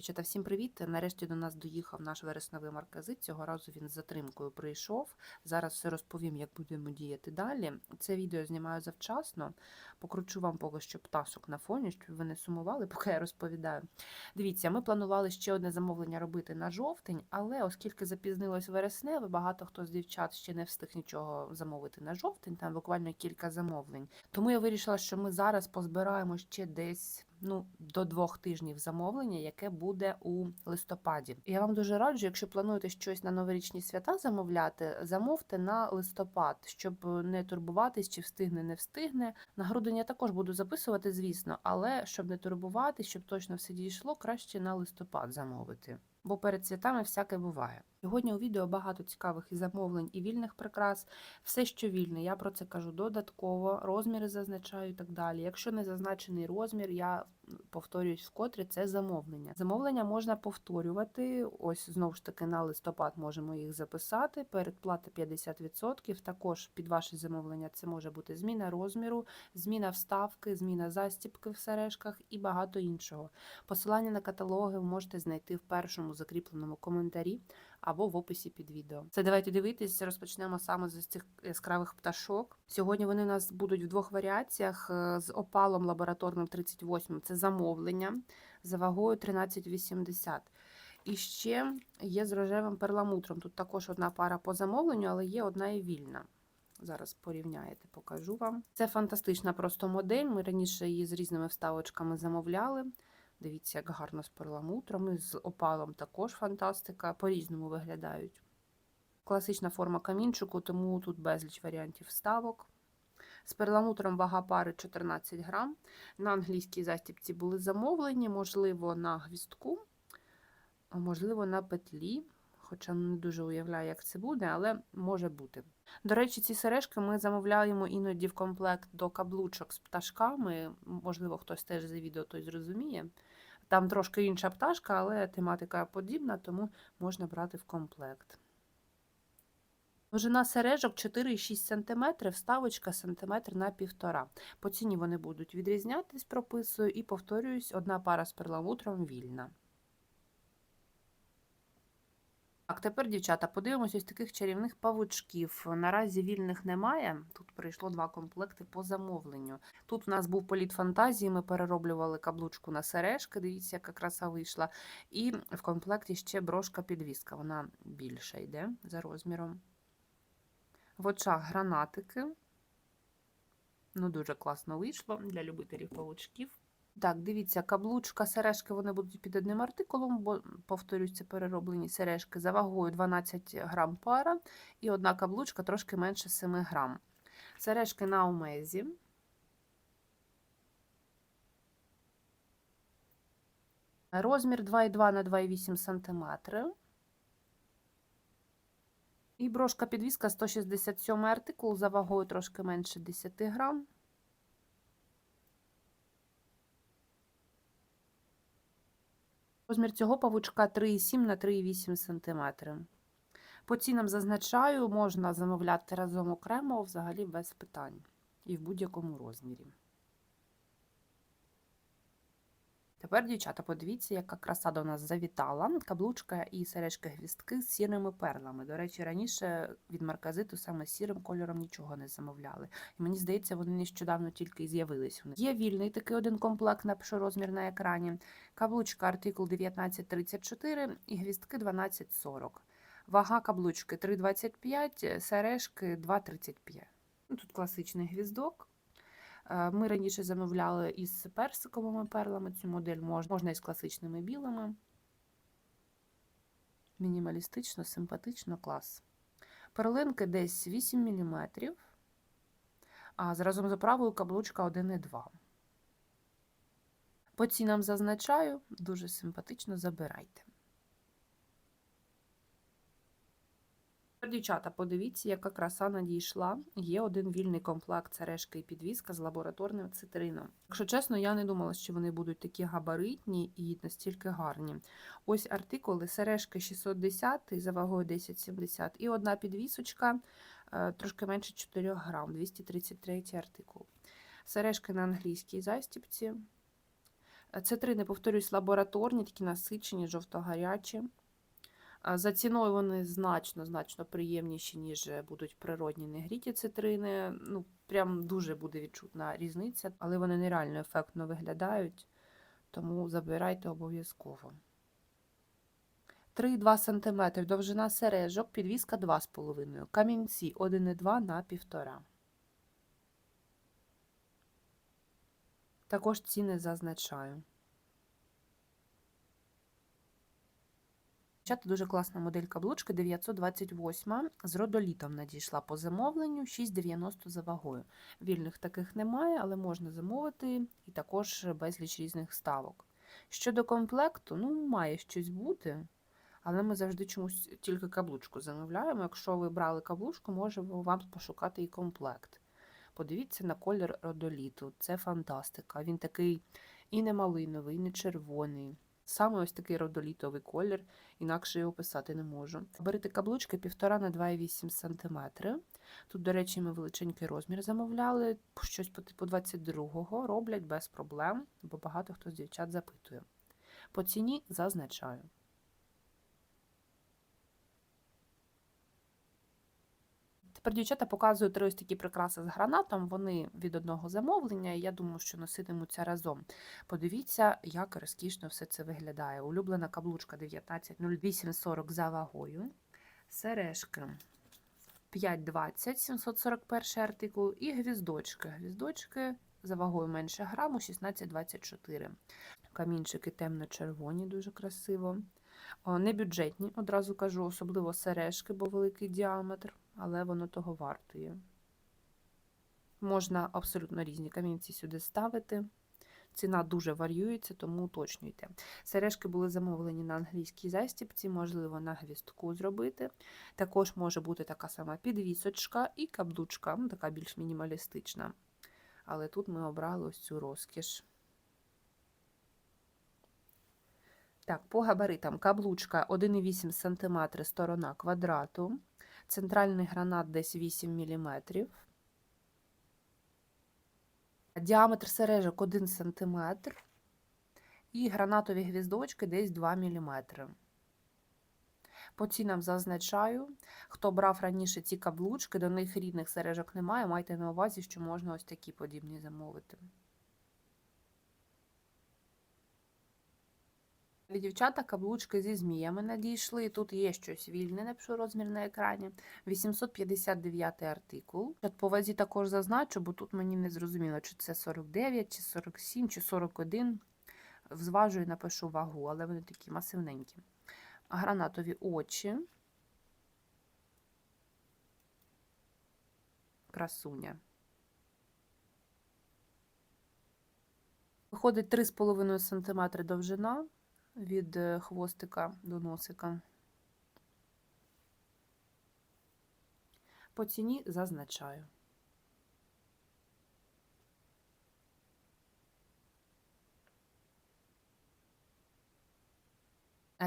Дівчата, всім привіт! Нарешті до нас доїхав наш вересневий марказит. Цього разу він з затримкою прийшов. Зараз все розповім, як будемо діяти далі. Це відео знімаю завчасно. Покручу вам поки що пташок на фоні, щоб ви не сумували, поки я розповідаю. Дивіться, ми планували ще одне замовлення робити на жовтень, але оскільки запізнилось вересневе, багато хто з дівчат ще не встиг нічого замовити на жовтень, там буквально кілька замовлень. Тому я вирішила, що ми зараз позбираємо ще десь ну, до двох тижнів замовлення, яке буде у листопаді. Я вам дуже раджу, якщо плануєте щось на новорічні свята замовляти, замовте на листопад, щоб не турбуватись, чи встигне, не встигне. На грудень я також буду записувати, звісно, але щоб не турбуватись, щоб точно все дійшло, краще на листопад замовити. Бо перед святами всяке буває. Сьогодні у відео багато цікавих і замовлень, і вільних прикрас. Все, що вільне, я про це кажу додатково, розміри зазначаю і так далі. Якщо не зазначений розмір, я повторююсь вкотре, це замовлення. Замовлення можна повторювати. Ось знову ж таки на листопад можемо їх записати. Передплата 50%. Також під ваше замовлення це може бути зміна розміру, зміна вставки, зміна застібки в сережках і багато іншого. Посилання на каталоги ви можете знайти в першому закріпленому коментарі або в описі під відео. Це давайте дивитись. Розпочнемо саме з цих яскравих пташок. Сьогодні вони у нас будуть в двох варіаціях е, з опалом лабораторним 38. Це замовлення за вагою 13,80. І ще є з рожевим перламутром. Тут також одна пара по замовленню, але є одна і вільна. Зараз порівняєте, покажу вам. Це фантастична просто модель. Ми раніше її з різними вставочками замовляли. Дивіться, як гарно з перламутром, і з опалом також фантастика. По-різному виглядають. Класична форма камінчику, тому тут безліч варіантів вставок. З перламутром вага пари 14 грам. На англійській застібці були замовлені, можливо, на гвіздку, а можливо, на петлі. Хоча не дуже уявляю, як це буде, але може бути. До речі, ці сережки ми замовляємо іноді в комплект до каблучок з пташками. Можливо, хтось теж за відео той зрозуміє. Там трошки інша пташка, але тематика подібна, тому можна брати в комплект. Довжина сережок 4,6 см, вставочка сантиметр на півтора. По ціні вони будуть відрізнятись, прописую, і повторююсь, одна пара з перламутром вільна. Так, тепер, дівчата, подивимось ось таких чарівних павучків. Наразі вільних немає. Тут прийшло два комплекти по замовленню. Тут у нас був політ фантазії, ми перероблювали каблучку на сережки, дивіться, яка краса вийшла. І в комплекті ще брошка-підвіска. Вона більша йде за розміром. В очах гранатики. Ну, дуже класно вийшло для любителів павучків. Так, дивіться, каблучка, сережки вони будуть під одним артикулом, бо, повторюсь, це перероблені сережки за вагою 12 грам пара, і одна каблучка трошки менше 7 грам. Сережки на омезі. Розмір 2,2 на 2,8 см. І брошка підвіска 167 артикул за вагою трошки менше 10 грам. Розмір цього павучка 3,7 на 3,8 см. По цінам зазначаю, можна замовляти разом окремо, взагалі без питань. І в будь-якому розмірі. Тепер, дівчата, подивіться, яка краса до нас завітала. Каблучка і сережки-гвістки з сірими перлами. До речі, раніше від марказиту саме сірим кольором нічого не замовляли. І мені здається, вони нещодавно тільки з'явились. Є вільний такий один комплект, напишу розмір на екрані. Каблучка артикул 1934 і гвістки 1240. Вага каблучки 3,25, сережки 2,35. Ну, Тут класичний гвіздок. Ми раніше замовляли із персиковими перлами цю модель, можна із класичними білими. Мінімалістично, симпатично, клас. Перлинки десь 8 мм, а разом з оправою каблучка 1,2. По цінам зазначаю, дуже симпатично забирайте. Дівчата, подивіться, яка краса надійшла. Є один вільний комплект сережки і підвіска з лабораторним цитрином. Якщо чесно, я не думала, що вони будуть такі габаритні і настільки гарні. Ось артикули сережки 610 за вагою 1070 і одна підвісочка трошки менше 4 грам, 233 артикул. Сережки на англійській застіпці. Цитрини, повторюсь, лабораторні, такі насичені, жовто-гарячі. За ціною вони значно значно приємніші, ніж будуть природні негріті цитрини. Ну, прям дуже буде відчутна різниця, але вони нереально ефектно виглядають, тому забирайте обов'язково. 3,2 см, довжина сережок, підвіска 2,5 Камінці 1,2 на 1,5. Також ціни зазначаю. Дівчата, дуже класна модель каблучки 928 з родолітом надійшла по замовленню 6,90 за вагою. Вільних таких немає, але можна замовити і також безліч різних ставок. Щодо комплекту, ну, має щось бути, але ми завжди чомусь тільки каблучку замовляємо. Якщо ви брали каблучку, можемо вам пошукати і комплект. Подивіться на колір родоліту, це фантастика. Він такий і не малиновий, і не червоний. Саме ось такий родолітовий колір, інакше його писати не можу. Берете каблучки 1,5 на 2,8 см. Тут, до речі, ми величенький розмір замовляли, щось по типу 22-го роблять без проблем, бо багато хто з дівчат запитує. По ціні зазначаю. Тепер дівчата показую три ось такі прикраси з гранатом. Вони від одного замовлення, і я думаю, що носитимуться разом. Подивіться, як розкішно все це виглядає. Улюблена каблучка 190840 за вагою. Сережки 5,20, 741 артикул, і гвіздочки. Гвіздочки за вагою менше граму 16,24. Камінчики темно-червоні, дуже красиво. О, Не бюджетні, одразу кажу, особливо сережки, бо великий діаметр, але воно того вартує. Можна абсолютно різні камінці сюди ставити. Ціна дуже варіюється, тому уточнюйте. Сережки були замовлені на англійській застіпці, можливо, на гвістку зробити. Також може бути така сама підвісочка і каблучка, ну, така більш мінімалістична. Але тут ми обрали ось цю розкіш. Так, по габаритам каблучка 1,8 см сторона квадрату, центральний гранат десь 8 мм, діаметр сережок 1 см і гранатові гвіздочки десь 2 мм. По цінам зазначаю, хто брав раніше ці каблучки, до них рідних сережок немає, майте на увазі, що можна ось такі подібні замовити. Дівчата каблучки зі зміями надійшли. Тут є щось вільне, напишу розмір на екрані. 859 артикул. По вазі також зазначу, бо тут мені не зрозуміло, чи це 49, чи 47, чи 41. Зважую, напишу вагу, але вони такі масивненькі. Гранатові очі. Красуня. Виходить 3,5 см довжина від е, хвостика до носика. По ціні зазначаю.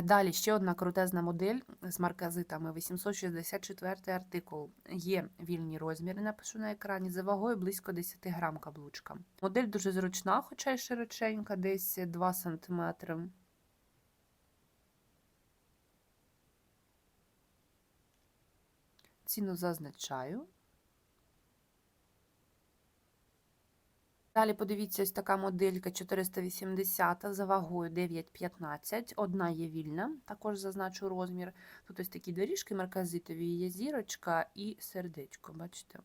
Далі ще одна крутезна модель з марказитами 864 артикул. Є вільні розміри, напишу на екрані, за вагою близько 10 грам каблучка. Модель дуже зручна, хоча й широченька, десь 2 см. Ціну зазначаю. Далі подивіться, ось така моделька 480 за вагою 9,15. Одна є вільна, також зазначу розмір. Тут ось такі доріжки марказитові, є зірочка і сердечко, бачите?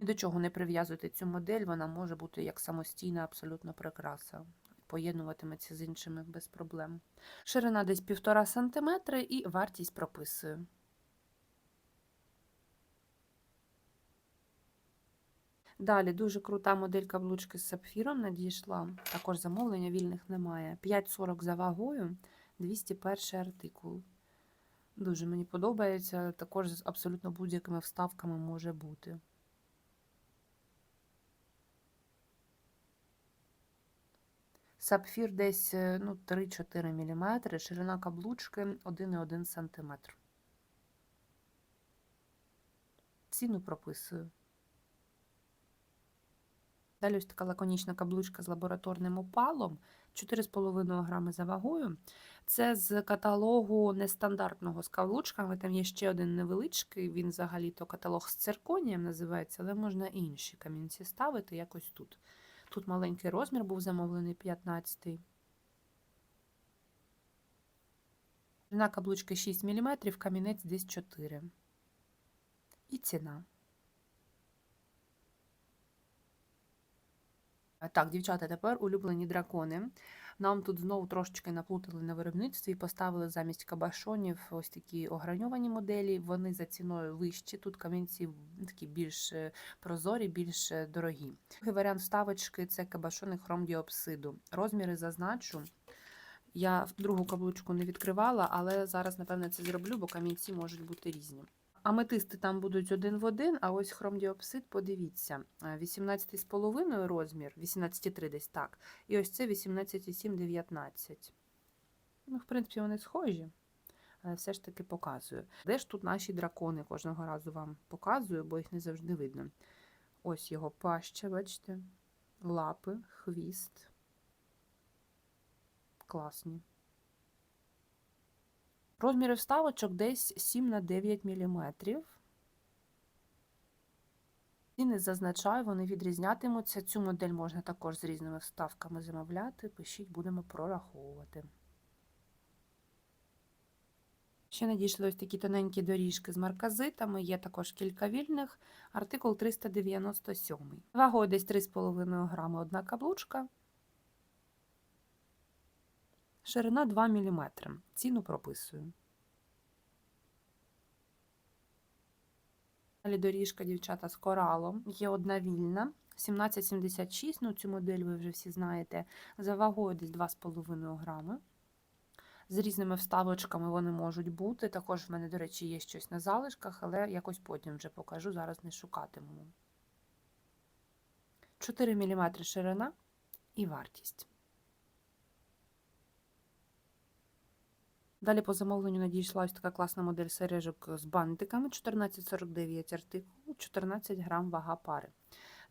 До чого не прив'язуйте цю модель, вона може бути як самостійна абсолютно прикраса. Поєднуватиметься з іншими без проблем. Ширина десь 1,5 см і вартість прописую. Далі дуже крута модель каблучки з сапфіром надійшла. Також замовлення вільних немає. 5,40 за вагою, 201 артикул. Дуже мені подобається, також з абсолютно будь-якими вставками може бути. Сапфір десь ну, 3-4 мм, ширина каблучки 1,1 см. Ціну прописую. Далі ось така лаконічна каблучка з лабораторним опалом, 4,5 грами за вагою. Це з каталогу нестандартного з каблучками. Там є ще один невеличкий, він взагалі-то каталог з цирконієм називається, але можна інші камінці ставити якось тут. Тут маленький розмір був замовлений 15-й. Длина каблучки 6 мм, камінець десь 4. І ціна. Так, дівчата, тепер улюблені дракони. Нам тут знову трошечки наплутали на виробництві і поставили замість кабашонів ось такі ограньовані моделі. Вони за ціною вищі. Тут камінці такі більш е, прозорі, більш е, дорогі. Другий варіант вставочки це кабашони хромдіопсиду. Розміри зазначу. Я другу каблучку не відкривала, але зараз, напевне, це зроблю, бо камінці можуть бути різні. Аметисти там будуть один в один, а ось хромдіопсид, подивіться, 18,5 розмір, 18,3 десь так. І ось це 18,7, 19. Ну, в принципі, вони схожі, але все ж таки показую. Де ж тут наші дракони? Кожного разу вам показую, бо їх не завжди видно. Ось його паща, бачите? Лапи, хвіст. Класні. Розміри вставочок десь 7 на 9 мм. Ціни зазначаю, вони відрізнятимуться. Цю модель можна також з різними вставками замовляти. Пишіть, будемо прораховувати. Ще надійшли ось такі тоненькі доріжки з марказитами, є також кілька вільних. Артикул 397. Вагою десь 3,5 грами одна каблучка. Ширина 2 мм. Ціну прописую. Далі доріжка, дівчата, з коралом. Є одна вільна. 1776, ну цю модель ви вже всі знаєте. За вагою десь 2,5 грами. З різними вставочками вони можуть бути. Також в мене, до речі, є щось на залишках, але якось потім вже покажу, зараз не шукатиму. 4 мм ширина і вартість. Далі по замовленню надійшла ось така класна модель сережок з бантиками 1449 артикул, 14 грам вага пари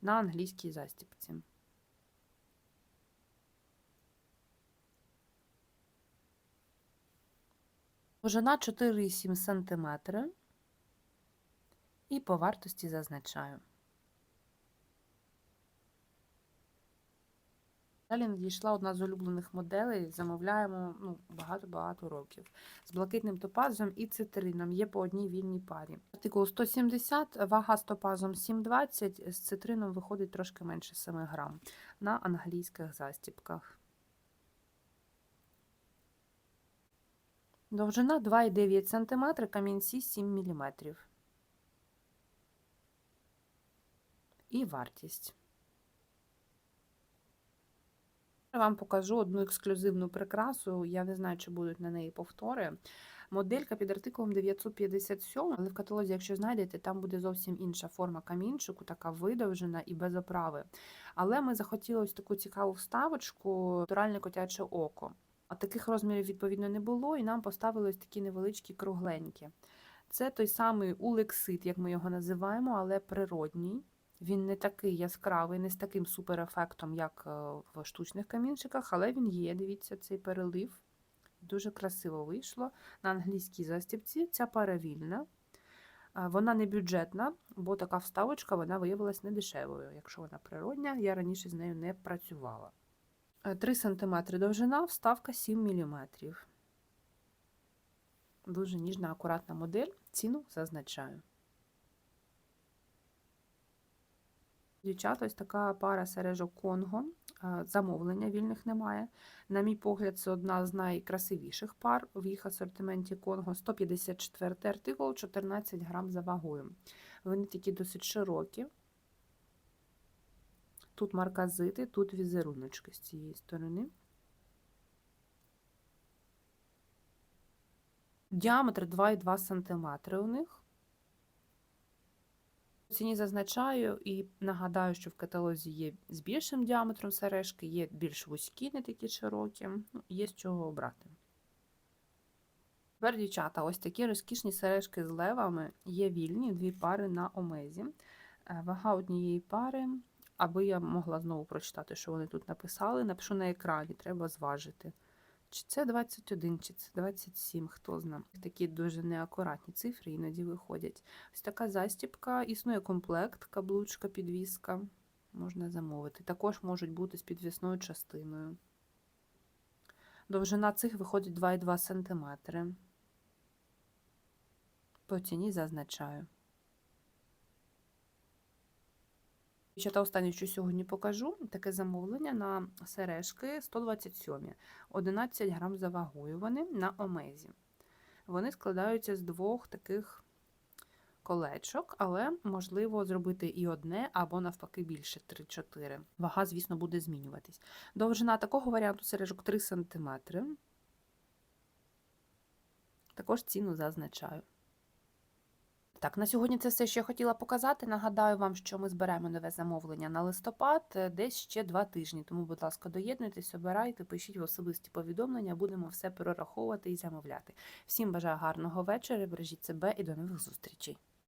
на англійській застіпці. Довжина 4,7 см. І по вартості зазначаю. Далі надійшла одна з улюблених моделей, замовляємо ну, багато-багато років. З блакитним топазом і цитрином є по одній вільній парі. Артикул 170, вага з топазом 7,20, з цитрином виходить трошки менше 7 грам на англійських застіпках. Довжина 2,9 см, камінці 7 мм. І вартість. Вам покажу одну ексклюзивну прикрасу. Я не знаю, чи будуть на неї повтори. Моделька під артикулом 957, але в каталозі, якщо знайдете, там буде зовсім інша форма камінчику, така видовжена і без оправи. Але ми захотіли ось таку цікаву вставочку, натуральне котяче око. А таких розмірів, відповідно, не було, і нам поставили ось такі невеличкі кругленькі. Це той самий улексит, як ми його називаємо, але природній. Він не такий яскравий, не з таким суперефектом, як е, в штучних камінчиках, але він є. Дивіться, цей перелив. Дуже красиво вийшло. На англійській застібці ця пара вільна. Вона не бюджетна, бо така вставочка вона виявилась недешевою. Якщо вона природня, я раніше з нею не працювала. 3 см довжина, вставка 7 мм. Дуже ніжна, акуратна модель. Ціну зазначаю. Дівчата, ось така пара сережок Конго. Замовлення вільних немає. На мій погляд, це одна з найкрасивіших пар в їх асортименті Конго. 154 артикул, 14 грам за вагою. Вони такі досить широкі. Тут марказити, тут візеруночки з цієї сторони. Діаметр 2,2 см у них ціні зазначаю і нагадаю, що в каталозі є з більшим діаметром сережки, є більш вузькі, не такі широкі, ну, є з чого обрати. Тепер, дівчата, ось такі розкішні сережки з левами є вільні, дві пари на омезі. Е, вага однієї пари аби я могла знову прочитати, що вони тут написали. Напишу на екрані, треба зважити. Чи це 21, чи це 27, хто знає. Такі дуже неакуратні цифри іноді виходять. Ось така застіпка, існує комплект, каблучка, підвіска. Можна замовити. Також можуть бути з підвісною частиною. Довжина цих виходить 2,2 см. По ціні зазначаю. Ще та останнє, що сьогодні покажу, таке замовлення на сережки 127, 11 грам за вагою. Вони на омезі. Вони складаються з двох таких колечок, але можливо зробити і одне, або навпаки більше 3-4. Вага, звісно, буде змінюватись. Довжина такого варіанту сережок 3 см. Також ціну зазначаю. Так, на сьогодні це все, що я хотіла показати. Нагадаю вам, що ми зберемо нове замовлення на листопад е, десь ще два тижні. Тому, будь ласка, доєднуйтесь, обирайте, пишіть в особисті повідомлення, будемо все перераховувати і замовляти. Всім бажаю гарного вечора, бережіть себе і до нових зустрічей.